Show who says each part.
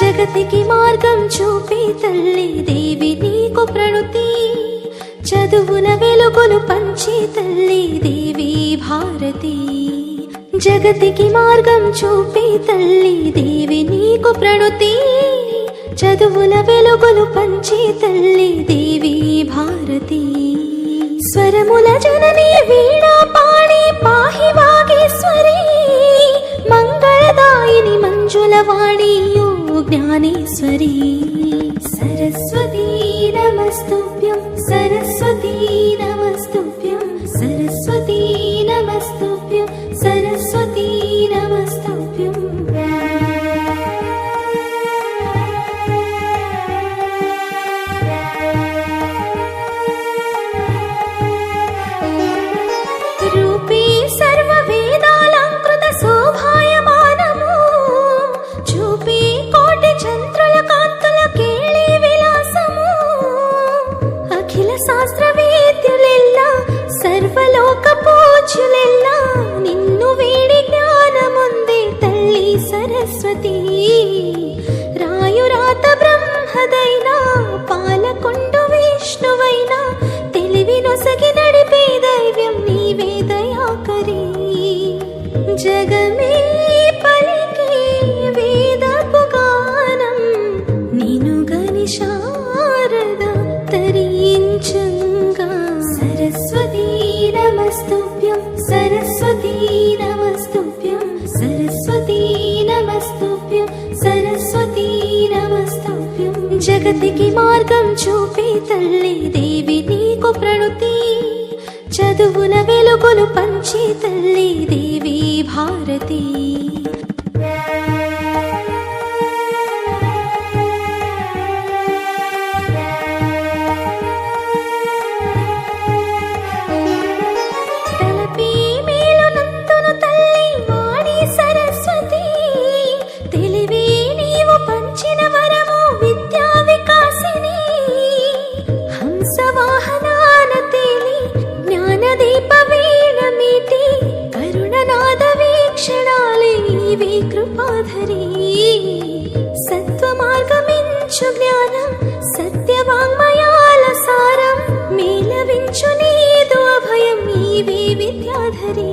Speaker 1: జగతికి మార్గం చూపి తల్లి దేవి నీకు ప్రణుతి. చదువుల వెలుగులు పంచి తల్లి దేవి భారతి. జగతికి మార్గం చూపి తల్లి దేవి నీకు ప్రణుతి. చదువుల వెలుగులు పంచి తల్లి దేవి భారతి. స్వరముల జనని వీణా పాణి పాహి వాగేశ్వరి. మంగళదాయిని మంజుల వాణి యో జ్ఞానేశ్వరి. సరస్వతీ నమస్తుభ్యం సరస్వతీ నమస్తుభ్యం సరస్వతీ సరస్వతి. రాయురాత బ్రహ్మదైనా పాలకొండు విష్ణువైనా తెలివి నొసగి నడిపే దైవ్యం నీవే దయాకరి. జగ జగతికి మార్గం చూపే తల్లి దేవి నీకు ప్రణుతి. చదువుల వెలుగులు పంచే తల్లి దేవి భారతి. నీవే కృపాధరి. సత్వమార్గమించు జ్ఞానం సత్యవాంగ్మయాల సారం మేలవించు నీదు అభయం నీవే విద్యాధరి